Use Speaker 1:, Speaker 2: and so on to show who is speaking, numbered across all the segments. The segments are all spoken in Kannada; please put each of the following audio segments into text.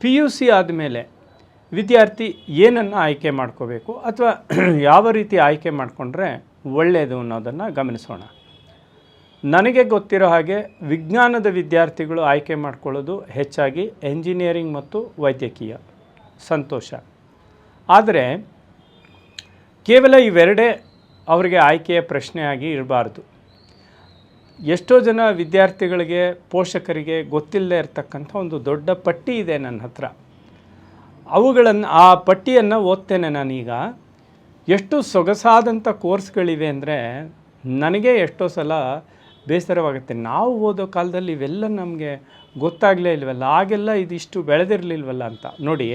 Speaker 1: ಪಿ ಯು ಸಿ ಆದಮೇಲೆ ವಿದ್ಯಾರ್ಥಿ ಏನನ್ನು ಆಯ್ಕೆ ಮಾಡ್ಕೋಬೇಕು ಅಥವಾ ಯಾವ ರೀತಿ ಆಯ್ಕೆ ಮಾಡಿಕೊಂಡ್ರೆ ಒಳ್ಳೆಯದು ಅನ್ನೋದನ್ನು ಗಮನಿಸೋಣ. ನನಗೆ ಗೊತ್ತಿರೋ ಹಾಗೆ ವಿಜ್ಞಾನದ ವಿದ್ಯಾರ್ಥಿಗಳು ಆಯ್ಕೆ ಮಾಡ್ಕೊಳ್ಳೋದು ಹೆಚ್ಚಾಗಿ ಎಂಜಿನಿಯರಿಂಗ್ ಮತ್ತು ವೈದ್ಯಕೀಯ. ಸಂತೋಷ. ಆದರೆ ಕೇವಲ ಇವೆರಡೇ ಅವರಿಗೆ ಆಯ್ಕೆಯ ಪ್ರಶ್ನೆಯಾಗಿ ಇರಬಾರ್ದು. ಎಷ್ಟೋ ಜನ ವಿದ್ಯಾರ್ಥಿಗಳಿಗೆ, ಪೋಷಕರಿಗೆ ಗೊತ್ತಿಲ್ಲದೆ ಇರತಕ್ಕಂಥ ಒಂದು ದೊಡ್ಡ ಪಟ್ಟಿ ಇದೆ ನನ್ನ ಹತ್ರ. ಅವುಗಳನ್ನು, ಆ ಪಟ್ಟಿಯನ್ನು ಓದ್ತೇನೆ ನಾನೀಗ. ಎಷ್ಟು ಸೊಗಸಾದಂಥ ಕೋರ್ಸ್ಗಳಿವೆ ಅಂದರೆ ನನಗೆ ಎಷ್ಟೋ ಸಲ ಬೇಸರವಾಗುತ್ತೆ. ನಾವು ಓದೋ ಕಾಲದಲ್ಲಿ ಇವೆಲ್ಲ ನಮಗೆ ಗೊತ್ತಾಗಲೇ ಇಲ್ವಲ್ಲ ಆಗೆಲ್ಲ ಇದಿಷ್ಟು ಬೆಳೆದಿರಲಿಲ್ವಲ್ಲ ಅಂತ. ನೋಡಿ,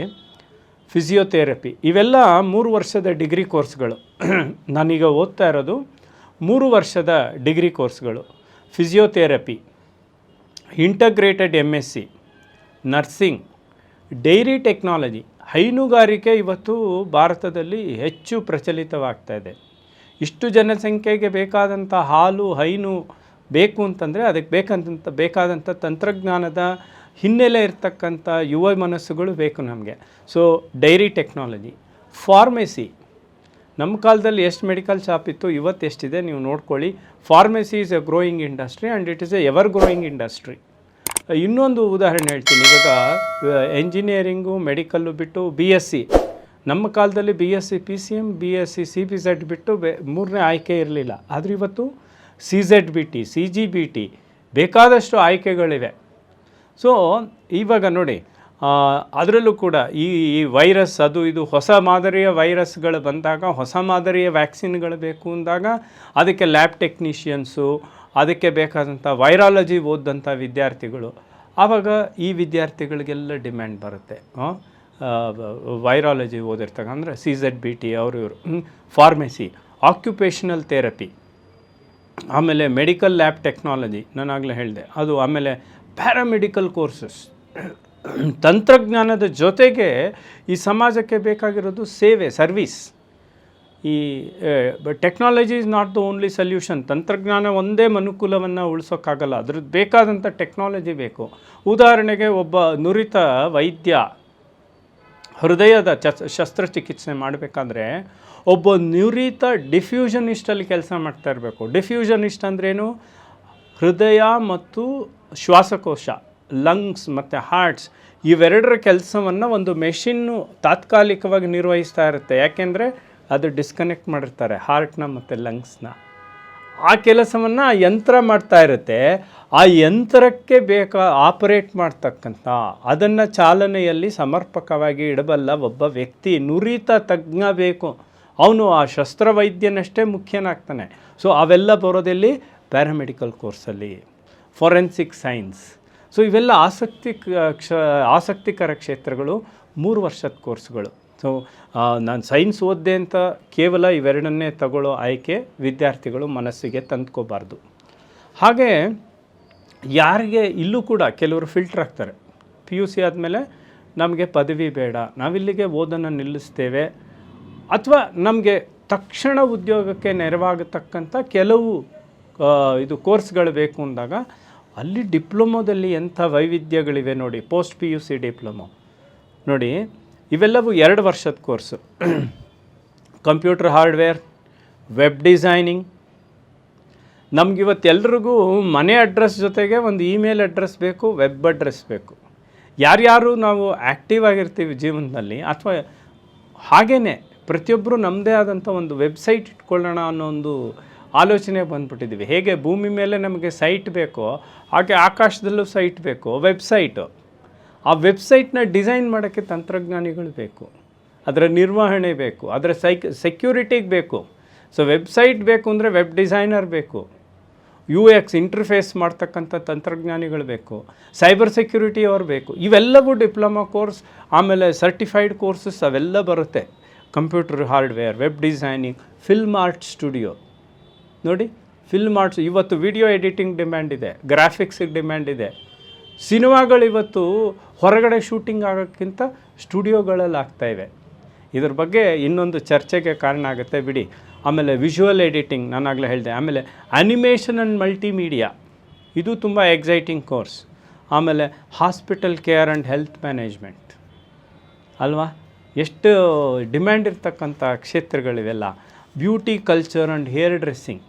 Speaker 1: ಫಿಸಿಯೋಥೆರಪಿ, ಇವೆಲ್ಲ ಮೂರು ವರ್ಷದ ಡಿಗ್ರಿ ಕೋರ್ಸ್ಗಳು. ನಾನೀಗ ಓದ್ತಾ ಇರೋದು ಮೂರು ವರ್ಷದ ಡಿಗ್ರಿ ಕೋರ್ಸ್ಗಳು. Physiotherapy, integrated M S C nursing, dairy technology, ಹೈನುಗಾರಿಕೆ ಇವತ್ತು ಭಾರತದಲ್ಲಿ ಹೆಚ್ಚು ಪ್ರಚಲಿತವಾಗ್ತಾ ಇದೆ. ಇಷ್ಟು ಜನಸಂಖ್ಯೆಗೆ ಬೇಕಾದಂಥ ಹಾಲು, ಹೈನು ಬೇಕು ಅಂತಂದರೆ ಅದಕ್ಕೆ ಬೇಕಂತ, ಬೇಕಾದಂಥ ತಂತ್ರಜ್ಞಾನದ ಹಿನ್ನೆಲೆ ಇರ್ತಕ್ಕಂಥ ಯುವ ಮನಸ್ಸುಗಳು ಬೇಕು ನಮಗೆ. ಸೊ ಡೈರಿ ಟೆಕ್ನಾಲಜಿ, ಫಾರ್ಮೆಸಿ ನಮ್ಮ ಕಾಲದಲ್ಲಿ ಎಷ್ಟು ಮೆಡಿಕಲ್ ಶಾಪ್ ಇತ್ತು, ಇವತ್ತು ಎಷ್ಟಿದೆ ನೀವು ನೋಡ್ಕೊಳ್ಳಿ. Pharmacy is a growing industry and it is a ever growing industry ಇನ್ನೊಂದು ಉದಾಹರಣೆ ಹೇಳ್ತೀನಿ ಇವಾಗ ಎಂಜಿನಿಯರಿಂಗು ಮೆಡಿಕಲ್ಲು ಬಿಟ್ಟು ಬಿ ಎಸ್ ಸಿ ನಮ್ಮ ಕಾಲದಲ್ಲಿ B S C P C M B S C C P Z ಬಿಟ್ಟು ಬೆ, ಮೂರನೇ ಆಯ್ಕೆ ಇರಲಿಲ್ಲ. ಆದರೆ ಇವತ್ತು C Z B T C G B T ಬೇಕಾದಷ್ಟು ಆಯ್ಕೆಗಳಿವೆ. ಸೊ ಇವಾಗ ನೋಡಿ ಅದರಲ್ಲೂ ಕೂಡ ಈ ಈ ವೈರಸ್ ಅದು ಇದು ಹೊಸ ಮಾದರಿಯ ವೈರಸ್ಗಳು ಬಂದಾಗ, ಹೊಸ ಮಾದರಿಯ ವ್ಯಾಕ್ಸಿನ್ಗಳು ಬೇಕು ಅಂದಾಗ ಅದಕ್ಕೆ ಲ್ಯಾಬ್ ಟೆಕ್ನಿಷಿಯನ್ಸು, ಅದಕ್ಕೆ ಬೇಕಾದಂಥ ವೈರಾಲಜಿ ಓದಂಥ ವಿದ್ಯಾರ್ಥಿಗಳು. ಆವಾಗ ಈ ವಿದ್ಯಾರ್ಥಿಗಳಿಗೆಲ್ಲ ಡಿಮ್ಯಾಂಡ್ ಬರುತ್ತೆ. ವೈರಾಲಜಿ ಓದಿರ್ತಕ್ಕ ಅಂದರೆ ಸಿ ಝೆಡ್ ಬಿ ಟಿ ಅವರು ಇವರು. Pharmacy, occupational therapy. ಆಮೇಲೆ ಮೆಡಿಕಲ್ ಲ್ಯಾಬ್ ಟೆಕ್ನಾಲಜಿ ನಾನು ಆಗಲೇ ಹೇಳಿದೆ. ಅದು ಆಮೇಲೆ ಪ್ಯಾರಾಮೆಡಿಕಲ್ ಕೋರ್ಸಸ್. ತಂತ್ರಜ್ಞಾನದ ಜೊತೆಗೆ ಈ ಸಮಾಜಕ್ಕೆ ಬೇಕಾಗಿರೋದು ಸೇವೆ, ಸರ್ವಿಸ್. ಈ technology is not the only solution. ತಂತ್ರಜ್ಞಾನ ಒಂದೇ ಮನುಕುಲವನ್ನು ಉಳಿಸೋಕ್ಕಾಗಲ್ಲ. ಅದ್ರದ್ದು ಬೇಕಾದಂಥ ಟೆಕ್ನಾಲಜಿ ಬೇಕು. ಉದಾಹರಣೆಗೆ ಒಬ್ಬ ನುರಿತ ವೈದ್ಯ ಹೃದಯದ ಚ ಶಸ್ತ್ರಚಿಕಿತ್ಸೆ ಮಾಡಬೇಕಾದ್ರೆ ಒಬ್ಬ ನುರಿತ ಡಿಫ್ಯೂಷನಿಸ್ಟಲ್ಲಿ ಕೆಲಸ ಮಾಡ್ತಾ ಇರಬೇಕು. ಡಿಫ್ಯೂಷನಿಸ್ಟ್ ಅಂದ್ರೇನು? ಹೃದಯ ಮತ್ತು ಶ್ವಾಸಕೋಶ. ಲಂಗ್ಸ್ ಮತ್ತು ಹಾರ್ಟ್ಸ್ ಇವೆರಡರ ಕೆಲಸವನ್ನು ಒಂದು ಮೆಷಿನ್ನು ತಾತ್ಕಾಲಿಕವಾಗಿ ನಿರ್ವಹಿಸ್ತಾ ಇರುತ್ತೆ. ಯಾಕೆಂದರೆ ಅದು ಡಿಸ್ಕನೆಕ್ಟ್ ಮಾಡಿರ್ತಾರೆ ಹಾರ್ಟ್ನ ಮತ್ತು ಲಂಗ್ಸ್ನ ಆ ಕೆಲಸವನ್ನು ಯಂತ್ರ ಮಾಡ್ತಾ ಇರುತ್ತೆ. ಆ ಯಂತ್ರಕ್ಕೆ ಬೇಕಾ ಆಪರೇಟ್ ಮಾಡ್ತಕ್ಕಂಥ, ಅದನ್ನು ಚಾಲನೆಯಲ್ಲಿ ಸಮರ್ಪಕವಾಗಿ ಇಡಬಲ್ಲ ಒಬ್ಬ ವ್ಯಕ್ತಿ, ನುರಿತ ತಜ್ಞ ಬೇಕು. ಅವನು ಆ ಶಸ್ತ್ರವೈದ್ಯನಷ್ಟೇ ಮುಖ್ಯನಾಗ್ತಾನೆ. ಸೊ ಅವೆಲ್ಲ ಬರೋದೆಲ್ಲಿ? ಪ್ಯಾರಾಮೆಡಿಕಲ್ ಕೋರ್ಸಲ್ಲಿ ಫೊರೆನ್ಸಿಕ್ ಸೈನ್ಸ್ ಸೊ ಇವೆಲ್ಲ ಆಸಕ್ತಿ ಕ್ಷ, ಆಸಕ್ತಿಕರ ಕ್ಷೇತ್ರಗಳು, ಮೂರು ವರ್ಷದ ಕೋರ್ಸ್ಗಳು. ಸೊ ನಾನು ಸೈನ್ಸ್ ಓದ್ದೆ ಅಂತ ಕೇವಲ ಇವೆರಡನ್ನೇ ತಗೊಳ್ಳೋ ಆಯ್ಕೆ ವಿದ್ಯಾರ್ಥಿಗಳು ಮನಸ್ಸಿಗೆ ತಂದ್ಕೋಬಾರ್ದು. ಹಾಗೆ ಯಾರಿಗೆ ಇಲ್ಲೂ ಕೂಡ ಕೆಲವರು ಫಿಲ್ಟರ್ ಆಗ್ತಾರೆ. ಪಿ ಯು ಸಿ ಆದಮೇಲೆ ನಮಗೆ ಪದವಿ ಬೇಡ, ನಾವಿಲ್ಲಿಗೆ ಓದನ್ನು ನಿಲ್ಲಿಸ್ತೇವೆ, ಅಥವಾ ನಮಗೆ ತಕ್ಷಣ ಉದ್ಯೋಗಕ್ಕೆ ನೆರವಾಗತಕ್ಕಂಥ ಕೆಲವು ಇದು ಕೋರ್ಸ್ಗಳು ಬೇಕು ಅಂದಾಗ ಅಲ್ಲಿ ಡಿಪ್ಲೊಮೊದಲ್ಲಿ ಎಂಥ ವೈವಿಧ್ಯಗಳಿವೆ ನೋಡಿ, post P U C diploma. ನೋಡಿ, ಇವೆಲ್ಲವೂ ಎರಡು ವರ್ಷದ course. Computer hardware, web designing. ನಮಗಿವತ್ತೆಲ್ರಿಗೂ ಮನೆ ಅಡ್ರೆಸ್ ಜೊತೆಗೆ ಒಂದು ಇಮೇಲ್ ಅಡ್ರೆಸ್ ಬೇಕು, ವೆಬ್ ಅಡ್ರೆಸ್ ಬೇಕು. ಯಾರ್ಯಾರು ನಾವು ಆ್ಯಕ್ಟಿವ್ ಆಗಿರ್ತೀವಿ ಜೀವನದಲ್ಲಿ, ಅಥವಾ ಹಾಗೇ ಪ್ರತಿಯೊಬ್ಬರು ನಮ್ಮದೇ ಆದಂಥ ಒಂದು ವೆಬ್ಸೈಟ್ ಇಟ್ಕೊಳ್ಳೋಣ ಅನ್ನೋ ಒಂದು ಆಲೋಚನೆ ಬಂದ್ಬಿಟ್ಟಿದ್ದೀವಿ. ಹೇಗೆ ಭೂಮಿ ಮೇಲೆ ನಮಗೆ ಸೈಟ್ ಬೇಕೋ, ಹಾಗೆ ಆಕಾಶದಲ್ಲೂ ಸೈಟ್ ಬೇಕು ವೆಬ್ಸೈಟು ಆ ವೆಬ್ಸೈಟ್ನ ಡಿಸೈನ್ ಮಾಡೋಕ್ಕೆ ತಂತ್ರಜ್ಞಾನಿಗಳು ಬೇಕು. ಅದರ ನಿರ್ವಹಣೆ ಬೇಕು. ಅದರ ಸೈಕ್ ಸೆಕ್ಯೂರಿಟಿಗೆ ಬೇಕು. ಸೊ ವೆಬ್ಸೈಟ್ ಬೇಕು ಅಂದರೆ ವೆಬ್ ಡಿಸೈನರ್ ಬೇಕು. ಯು ಎಕ್ಸ್ ಇಂಟರ್ಫೇಸ್ ಮಾಡ್ತಕ್ಕಂಥ ತಂತ್ರಜ್ಞಾನಿಗಳು ಬೇಕು. ಸೈಬರ್ ಸೆಕ್ಯೂರಿಟಿ ಅವ್ರು ಬೇಕು. ಇವೆಲ್ಲವೂ ಡಿಪ್ಲೊಮಾ ಕೋರ್ಸ್ ಆಮೇಲೆ ಸರ್ಟಿಫೈಡ್ ಕೋರ್ಸಸ್ ಅವೆಲ್ಲ ಬರುತ್ತೆ. Computer hardware web designing film art studio ನೋಡಿ ಫಿಲ್ಮ್ ಆರ್ಟ್ಸ್ ಇವತ್ತು ವಿಡಿಯೋ ಎಡಿಟಿಂಗ್ ಡಿಮ್ಯಾಂಡ್ ಇದೆ ಗ್ರಾಫಿಕ್ಸಿಗೆ ಡಿಮ್ಯಾಂಡ್ ಇದೆ. ಸಿನಿಮಾಗಳು ಇವತ್ತು ಹೊರಗಡೆ ಶೂಟಿಂಗ್ ಆಗೋಕ್ಕಿಂತ ಸ್ಟುಡಿಯೋಗಳಲ್ಲಿ ಆಗ್ತಾಯಿವೆ ಇದ್ರ ಬಗ್ಗೆ ಇನ್ನೊಂದು ಚರ್ಚೆಗೆ ಕಾರಣ ಆಗುತ್ತೆ, ಬಿಡಿ. ಆಮೇಲೆ ವಿಜುವಲ್ ಎಡಿಟಿಂಗ್ ನಾನು ಆಗಲೇ ಹೇಳಿದೆ. ಆಮೇಲೆ ಅನಿಮೇಷನ್ ಆ್ಯಂಡ್ ಮಲ್ಟಿಮೀಡಿಯಾ ಇದು ತುಂಬ ಎಕ್ಸೈಟಿಂಗ್ ಕೋರ್ಸ್ ಆಮೇಲೆ hospital care and health management ಅಲ್ವಾ? ಎಷ್ಟು ಡಿಮ್ಯಾಂಡ್ ಇರ್ತಕ್ಕಂಥ ಕ್ಷೇತ್ರಗಳಿವೆಲ್ಲ. Beauty culture and hair dressing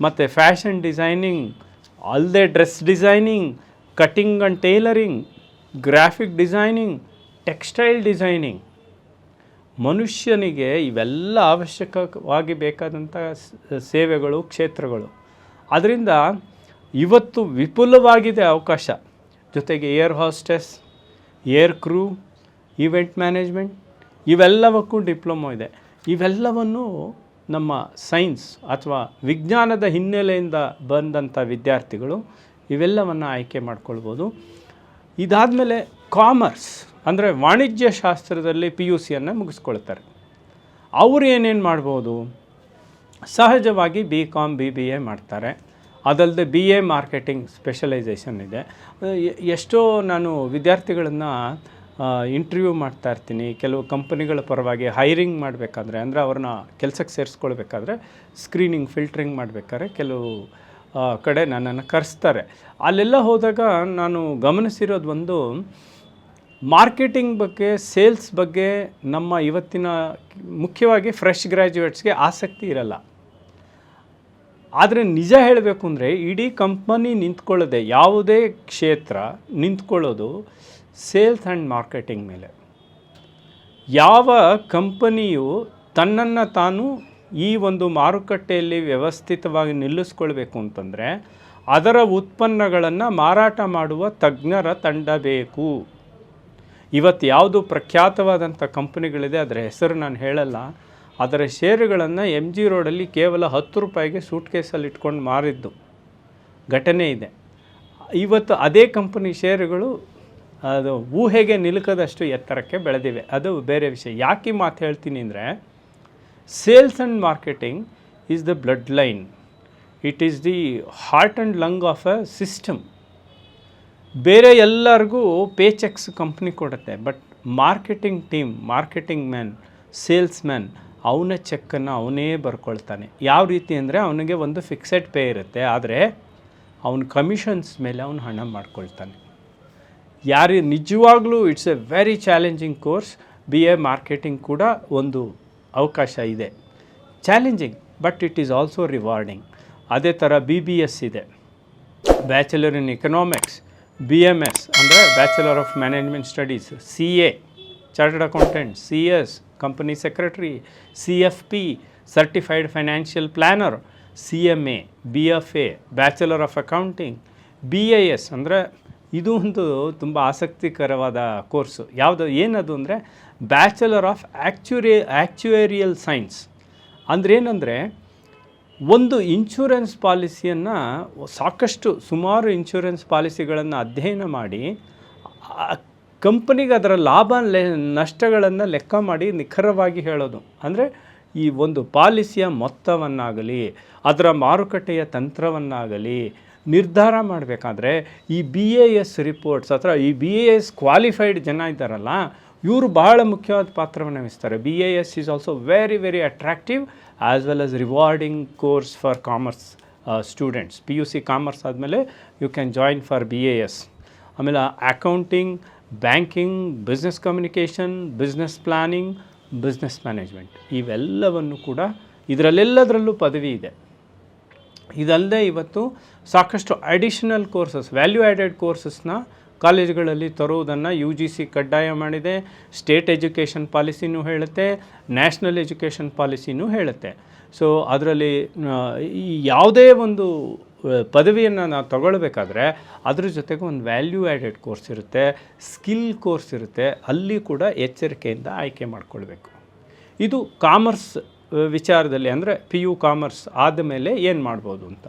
Speaker 1: ಮತ್ತು ಫ್ಯಾಷನ್ ಡಿಸೈನಿಂಗ್, ಅಲ್ಲದೆ dress designing, cutting and tailoring, graphic designing, textile designing. ಮನುಷ್ಯನಿಗೆ ಇವೆಲ್ಲ ಅವಶ್ಯಕವಾಗಿ ಬೇಕಾದಂಥ ಸೇವೆಗಳು, ಕ್ಷೇತ್ರಗಳು. ಅದರಿಂದ ಇವತ್ತು ವಿಪುಲವಾಗಿದೆ ಅವಕಾಶ. ಜೊತೆಗೆ air hostess, air crew, event management, ಇವೆಲ್ಲವಕ್ಕೂ diploma ಇದೆ. ಇವೆಲ್ಲವನ್ನು ನಮ್ಮ ಸೈನ್ಸ್ ಅಥವಾ ವಿಜ್ಞಾನದ ಹಿನ್ನೆಲೆಯಿಂದ ಬಂದಂಥ ವಿದ್ಯಾರ್ಥಿಗಳು ಇವೆಲ್ಲವನ್ನು ಆಯ್ಕೆ ಮಾಡ್ಕೊಳ್ಬೋದು. ಇದಾದ ಮೇಲೆ ಕಾಮರ್ಸ್ ಅಂದರೆ ವಾಣಿಜ್ಯ ಶಾಸ್ತ್ರದಲ್ಲಿ ಪಿ ಯು ಸಿಯನ್ನು ಮುಗಿಸ್ಕೊಳ್ತಾರೆ. ಅವರು ಏನೇನು ಮಾಡ್ಬೋದು? ಸಹಜವಾಗಿ B com B B A ಮಾಡ್ತಾರೆ. ಅದಲ್ಲದೆ ಬಿ ಎ ಮಾರ್ಕೆಟಿಂಗ್ ಸ್ಪೆಷಲೈಸೇಷನ್ ಇದೆ. ಎಷ್ಟೋ ನಾನು ವಿದ್ಯಾರ್ಥಿಗಳನ್ನು ಇಂಟರ್ವ್ಯೂ ಮಾಡ್ತಾ ಇರ್ತೀನಿ. ಕೆಲವು ಕಂಪನಿಗಳ ಪರವಾಗಿ ಹೈರಿಂಗ್ ಮಾಡಬೇಕಾದ್ರೆ, ಅಂದರೆ ಅವ್ರನ್ನ ಕೆಲಸಕ್ಕೆ ಸೇರಿಸ್ಕೊಳ್ಬೇಕಾದ್ರೆ ಸ್ಕ್ರೀನಿಂಗ್ ಫಿಲ್ಟ್ರಿಂಗ್ ಮಾಡಬೇಕಾದ್ರೆ ಕೆಲವು ಕಡೆ ನನ್ನನ್ನು ಕರೆಸ್ತಾರೆ. ಅಲ್ಲೆಲ್ಲ ಹೋದಾಗ ನಾನು ಗಮನಿಸಿರೋದು ಒಂದು ಮಾರ್ಕೆಟಿಂಗ್ ಬಗ್ಗೆ ಸೇಲ್ಸ್ ಬಗ್ಗೆ ನಮ್ಮ ಇವತ್ತಿನ ಮುಖ್ಯವಾಗಿ ಫ್ರೆಶ್ ಗ್ರ್ಯಾಜುಯೇಟ್ಸ್ಗೆ ಆಸಕ್ತಿ ಇರಲ್ಲ. ಆದರೆ ನಿಜ ಹೇಳಬೇಕು ಅಂದರೆ ಇಡೀ ಕಂಪನಿ ನಿಂತ್ಕೊಳ್ಳೋದೆ ಯಾವುದೇ ಕ್ಷೇತ್ರ ನಿಂತ್ಕೊಳ್ಳೋದು ಸೇಲ್ಸ್ ಆ್ಯಂಡ್ ಮಾರ್ಕೆಟಿಂಗ್ ಮೇಲೆ. ಯಾವ ಕಂಪನಿಯು ತನ್ನನ್ನು ತಾನು ಈ ಒಂದು ಮಾರುಕಟ್ಟೆಯಲ್ಲಿ ವ್ಯವಸ್ಥಿತವಾಗಿ ನಿಲ್ಲಿಸ್ಕೊಳ್ಬೇಕು ಅಂತಂದರೆ ಅದರ ಉತ್ಪನ್ನಗಳನ್ನು ಮಾರಾಟ ಮಾಡುವ ತಜ್ಞರ ತಂಡ ಬೇಕು. ಇವತ್ತು ಯಾವುದು ಪ್ರಖ್ಯಾತವಾದಂಥ ಕಂಪನಿಗಳಿದೆ, ಅದರ ಹೆಸರು ನಾನು ಹೇಳಲ್ಲ. ಅದರ ಷೇರುಗಳನ್ನು ಎಂ ಜಿ ರೋಡಲ್ಲಿ ಕೇವಲ ಹತ್ತು ರೂಪಾಯಿಗೆ ಸೂಟ್ ಕೇಸಲ್ಲಿ ಇಟ್ಕೊಂಡು ಮಾರಿದ್ದು. ಘಟನೆ ಇದೆ. ಇವತ್ತು ಅದೇ ಕಂಪನಿ ಷೇರುಗಳು ಅದು ಊಹೆಗೆ ನಿಲುಕದಷ್ಟು ಎತ್ತರಕ್ಕೆ ಬೆಳೆದಿವೆ. ಅದು ಬೇರೆ ವಿಷಯ. ಯಾಕೆ ಮಾತು ಹೇಳ್ತೀನಿ ಅಂದರೆ sales and marketing is the blood line it is the heart and lung of a system ಬೇರೆ ಎಲ್ಲರಿಗೂ ಪೇ ಚೆಕ್ಸ್ ಕಂಪ್ನಿ ಕೊಡುತ್ತೆ. But marketing team marketing man sales man ಅವನ ಚೆಕ್ಕನ್ನು ಅವನೇ ಬರ್ಕೊಳ್ತಾನೆ. ಯಾವ ರೀತಿ ಅಂದರೆ, ಅವನಿಗೆ ಒಂದು ಫಿಕ್ಸೆಡ್ ಪೇ ಇರುತ್ತೆ. ಆದರೆ, ಅವನ ಕಮಿಷನ್ಸ್ ಮೇಲೆ ಅವನು ಹಣ ಮಾಡ್ಕೊಳ್ತಾನೆ. ಯಾರು ನಿಜವಾಗ್ಲೂ it's a very challenging course B A marketing ಕೂಡ ಒಂದು ಅವಕಾಶ ಇದೆ. Challenging but it is also rewarding ಅದೇ ಥರ ಬಿ ಬಿ ಎಸ್ ಇದೆ. Bachelor in economics B M S ಅಂದರೆ bachelor of management studies C A chartered accountant C S company secretary C F P certified financial planner C M A B F A bachelor of accounting B A S ಅಂದರೆ ಇದು ಒಂದು ತುಂಬ ಆಸಕ್ತಿಕರವಾದ ಕೋರ್ಸು. ಯಾವುದು, ಏನದು ಅಂದರೆ bachelor of actuary actuarial science. ಅಂದ್ರೆ ಏನಂದರೆ ಒಂದು ಇನ್ಶೂರೆನ್ಸ್ ಪಾಲಿಸಿಯನ್ನು ಸಾಕಷ್ಟು ಸುಮಾರು ಇನ್ಶೂರೆನ್ಸ್ ಪಾಲಿಸಿಗಳನ್ನು ಅಧ್ಯಯನ ಮಾಡಿ ಕಂಪನಿಗೆ ಅದರ ಲಾಭ ಲೆ, ನಷ್ಟಗಳನ್ನು ಲೆಕ್ಕ ಮಾಡಿ ನಿಖರವಾಗಿ ಹೇಳೋದು. ಅಂದರೆ ಈ ಒಂದು ಪಾಲಿಸಿಯ ಮೊತ್ತವನ್ನಾಗಲಿ, ಅದರ ಮಾರುಕಟ್ಟೆಯ ತಂತ್ರವನ್ನಾಗಲಿ ನಿರ್ಧಾರ ಮಾಡಬೇಕಾದ್ರೆ ಈ ಬಿ ಎ ಎಸ್ ರಿಪೋರ್ಟ್ಸ್ ಅಥವಾ ಈ ಬಿ ಎ ಎಸ್ ಕ್ವಾಲಿಫೈಡ್ ಜನ ಇದ್ದಾರಲ್ಲ, ಇವರು ಬಹಳ ಮುಖ್ಯವಾದ ಪಾತ್ರವನ್ನು ವಹಿಸ್ತಾರೆ. B A S is also very very attractive as well as rewarding course for commerce students P U C commerce ಆದಮೇಲೆ you can join for B A S ಆಮೇಲೆ accounting banking business communication business planning business management ಇವೆಲ್ಲವನ್ನು ಕೂಡ ಇದರಲ್ಲೆಲ್ಲದರಲ್ಲೂ ಪದವಿ ಇದೆ. ಇದಲ್ಲದೆ ಇವತ್ತು ಸಾಕಷ್ಟು ಅಡಿಷನಲ್ ಕೋರ್ಸಸ್ ವ್ಯಾಲ್ಯೂ ಆ್ಯಡೆಡ್ ಕೋರ್ಸಸ್ನ ಕಾಲೇಜುಗಳಲ್ಲಿ ತರುವುದನ್ನು ಯು ಜಿ ಸಿ ಕಡ್ಡಾಯ ಮಾಡಿದೆ ಸ್ಟೇಟ್ ಎಜುಕೇಷನ್ ಪಾಲಿಸಿನೂ ಹೇಳುತ್ತೆ ನ್ಯಾಷನಲ್ ಎಜುಕೇಷನ್ ಪಾಲಿಸಿನೂ ಹೇಳುತ್ತೆ. ಸೊ ಅದರಲ್ಲಿ ಯಾವುದೇ ಒಂದು ಪದವಿಯನ್ನು ನಾವು ತಗೊಳ್ಬೇಕಾದ್ರೆ ಅದ್ರ ಜೊತೆಗೆ ಒಂದು ವ್ಯಾಲ್ಯೂ ಆ್ಯಡೆಡ್ ಕೋರ್ಸ್ ಇರುತ್ತೆ ಸ್ಕಿಲ್ ಕೋರ್ಸ್ ಇರುತ್ತೆ, ಅಲ್ಲಿ ಕೂಡ ಎಚ್ಚರಿಕೆಯಿಂದ ಆಯ್ಕೆ ಮಾಡಿಕೊಳ್ಬೇಕು. ಇದು ಕಾಮರ್ಸ್ ವಿಚಾರದಲ್ಲಿ ಅಂದರೆ ಪಿ ಯು ಕಾಮರ್ಸ್ ಆದ ಮೇಲೆ ಏನು ಮಾಡ್ಬೋದು ಅಂತ.